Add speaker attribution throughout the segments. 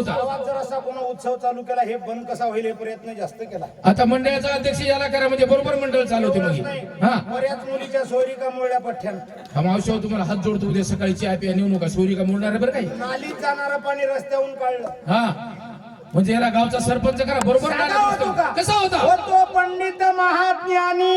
Speaker 1: होता.
Speaker 2: गावात जर असा कोणा उत्सव चालू केला हे बंद कसा होईल हे प्रयत्न जास्त केला.
Speaker 1: आता मंडळाचा अध्यक्ष याला करा म्हणजे बरोबर मंडळ चालवते मग
Speaker 2: एवढंच. नाही.
Speaker 1: हा.
Speaker 2: बऱ्याच मुलीच्या सोयरी का मुळल्या पठ्ठ्यान.
Speaker 1: हा मावशी हो, तुम्हाला हात जोडतो उद्या सकाळी चहा प्या नेऊ नका. सोरी का मोडणार आहे बरं काय
Speaker 2: नालीत जाणारं पाणी रस्त्याहून काढलं.
Speaker 1: हा. म्हणजे याला गावचा सरपंच करा बरोबर
Speaker 2: साधा
Speaker 1: नाटक
Speaker 2: होतो का?
Speaker 1: कसा होता?
Speaker 2: होतो पंडित महाज्ञानी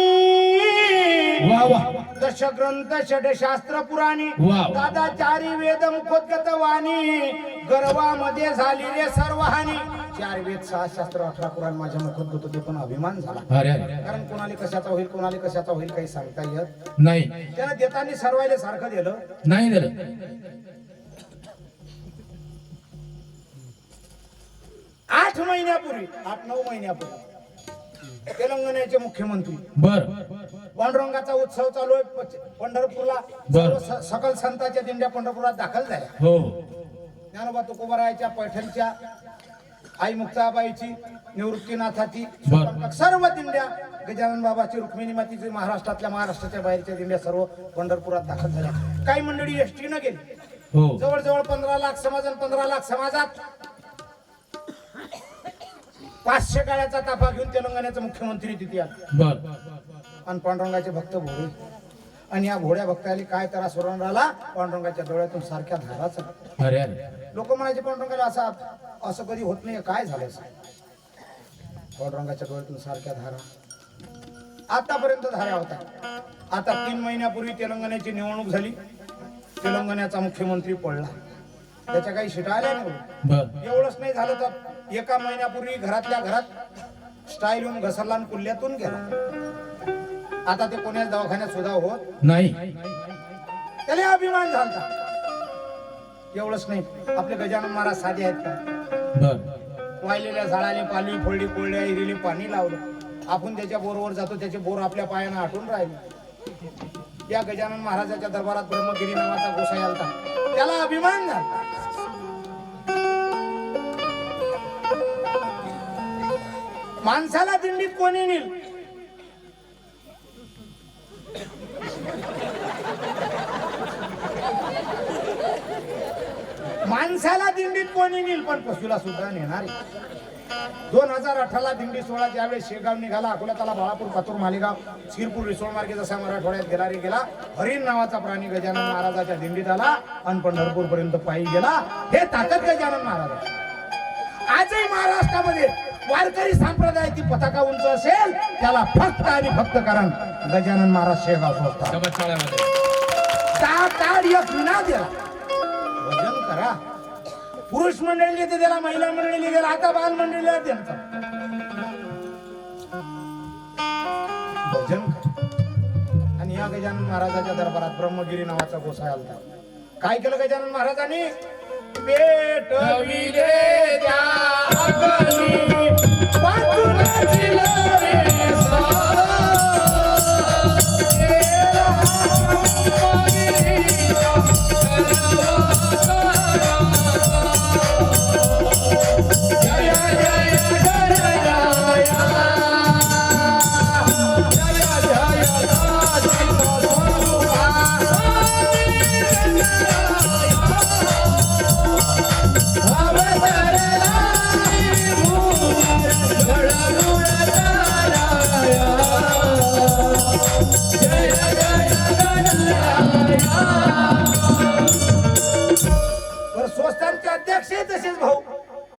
Speaker 1: वा वा.
Speaker 2: दशग्रंथ षडशास्त्र पुराणी
Speaker 1: वाव.
Speaker 2: दादा चारी वेद मुखोद्गत वाणी गर्वामध्ये झाली रे सर्व हानी. चार वेद सहा शास्त्र अठरा पुराण माझ्या मुखोद्गत होते पण अभिमान झाला.
Speaker 1: अरे अरे.
Speaker 2: कारण कोणाला कशाचा होईल कोणाला कशाचा होईल काही सांगता येत
Speaker 1: नाही.
Speaker 2: त्यानं देताना सर्वायला सारखं दिलं.
Speaker 1: नाही दिलं.
Speaker 2: आठ महिन्यापूर्वी आठ नऊ महिन्यापूर्वी तेलंगणाचे मुख्यमंत्री.
Speaker 1: बर.
Speaker 2: पांडुरंगाचा उत्सव चालू आहे पंढरपूरला
Speaker 1: बरं.
Speaker 2: सर्व स- सकल संतांच्या दिंड्या पंढरपुरात दाखल झाल्या.
Speaker 1: हो.
Speaker 2: ज्ञानोबा तुकोबारायाच्या पैठणच्या आई मुक्ताबाईची निवृत्तीनाथाची. सर्व दिंड्या गजानन बाबाची रुक्मिणी मातीची महाराष्ट्रातल्या महाराष्ट्राच्या बाहेरच्या दिंड्या सर्व पंढरपुरात दाखल झाल्या. काही मंडळी एसटी न गेली.
Speaker 1: हो.
Speaker 2: जवळजवळ पंधरा लाख समाज आणि पंधरा लाख समाजात पाचशे काळ्याचा ताफा घेऊन तेलंगणाचे मुख्यमंत्री तिथे आणि पांडुरंगाचे भक्त भोळे आणि या भोड्या भक्ताला काय त्रास राहिला पांडुरंगाच्या डोळ्यातून सारख्या धाराचा लोक म्हणायचे पांडुरंगाला असं असं कधी होत नाही. काय झालं? पांडुरंगाच्या डोळ्यातून सारख्या धारा. आतापर्यंत धारा होता. आता तीन महिन्यापूर्वी तेलंगणाची निवडणूक झाली. तेलंगणाचा मुख्यमंत्री पडला. त्याच्या काही शिटा आल्या नाही. एवढंच नाही झालं तर एका महिन्यापूर्वी घरातल्या घरात स्टाईल येऊन घसरला आणि कुल्ल्यातून गेला. आता ते कोण्याच दवाखान्यात सुद्धा होत
Speaker 1: नाही.
Speaker 2: त्याला अभिमान झालता. एवढंच नाही. आपले गजानन महाराज साधे आहेत का? वाहिलेल्या झाडाले पाली फोडली कोळल्या हिरीले पाणी लावलं. आपण त्याच्या बोरवर जातो त्याचे बोर आपल्या पायानं आटून राहिले. या गजानन महाराजाच्या दरबारात ब्रह्मगिरी नावाचा गोसाई आलता त्याला अभिमान झाला. माणसाला दिंडीत कोणी नेल? माणसाला दिंडीत कोणी नेल पण पशुला सुद्धा नेणार दोन हजार अठराला दिंडी सोहळा ज्यावेळेस शेगाव निघाला अकोला त्याला बाळापूर पातूर मालेगाव शिरपूर रिसोड मार्गे जसा मराठवाड्यात गेला रे गेला हरिण नावाचा प्राणी गजानन महाराजाच्या दिंडीत आला आणि पंढरपूर पर्यंत पायी गेला. हे ताकद गजानन महाराज आजही महाराष्ट्रामध्ये वारकरी संप्रदायाची पताका उंच असेल त्याला फक्त आणि फक्त कारण गजानन महाराज शेगाव संस्था
Speaker 1: शब्द शाळेमध्ये.
Speaker 2: ता ताड एक विना दिला भजन करा. पुरुष मंडळी ते त्याला महिला मंडळी दिला आता बाल मंडळी त्यांचा भजन करा. आणि या गजानन महाराजाच्या दरबारात ब्रह्मगिरी नावाचा गोसाय आलता. काय केलं गजानन महाराजांनी? पेटवी